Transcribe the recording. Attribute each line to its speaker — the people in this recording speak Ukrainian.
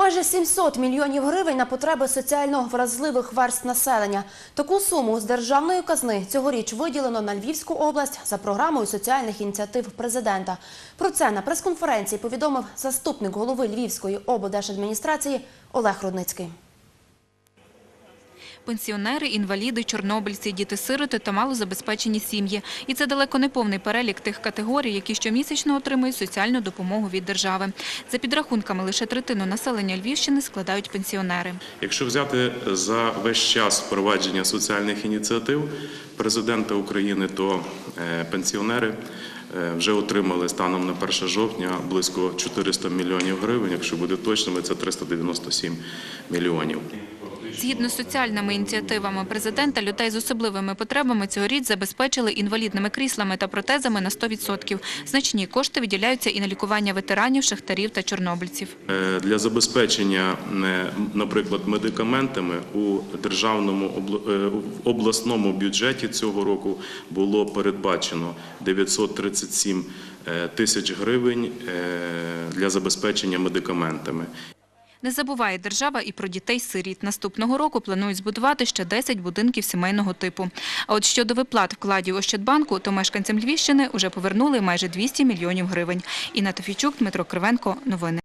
Speaker 1: Майже 700 мільйонів гривень на потреби соціально вразливих верст населення. Таку суму з державної казни цьогоріч виділено на Львівську область за програмою соціальних ініціатив президента. Про це на прес-конференції повідомив заступник голови Львівської облдержадміністрації Олег Рудницький.
Speaker 2: Пенсіонери, інваліди, чорнобильці, діти-сироти та малозабезпечені сім'ї. І це далеко не повний перелік тих категорій, які щомісячно отримують соціальну допомогу від держави. За підрахунками, лише третину населення Львівщини складають пенсіонери.
Speaker 3: Якщо взяти за весь час впровадження соціальних ініціатив президента України, то е, пенсіонери е, вже отримали станом на 1 жовтня близько 400 мільйонів гривень. Якщо буде точними, це 397 мільйонів.
Speaker 2: Згідно з соціальними ініціативами президента, людей з особливими потребами цьогоріч забезпечили інвалідними кріслами та протезами на 100%. Значні кошти виділяються і на лікування ветеранів, шахтарів та чорнобильців.
Speaker 3: Е, Для забезпечення, е, наприклад, медикаментами у державному е, обласному бюджеті цього року було передбачено 937 е, тисяч гривень для забезпечення медикаментами.
Speaker 2: Не забуває держава і про дітей-сиріт. Наступного року планують збудувати ще 10 будинків сімейного типу. А от щодо виплат вкладів Ощадбанку, то мешканцям Львівщини вже повернули майже 200 мільйонів гривень. Інна Тофійчук, Дмитро Кривенко. Новини.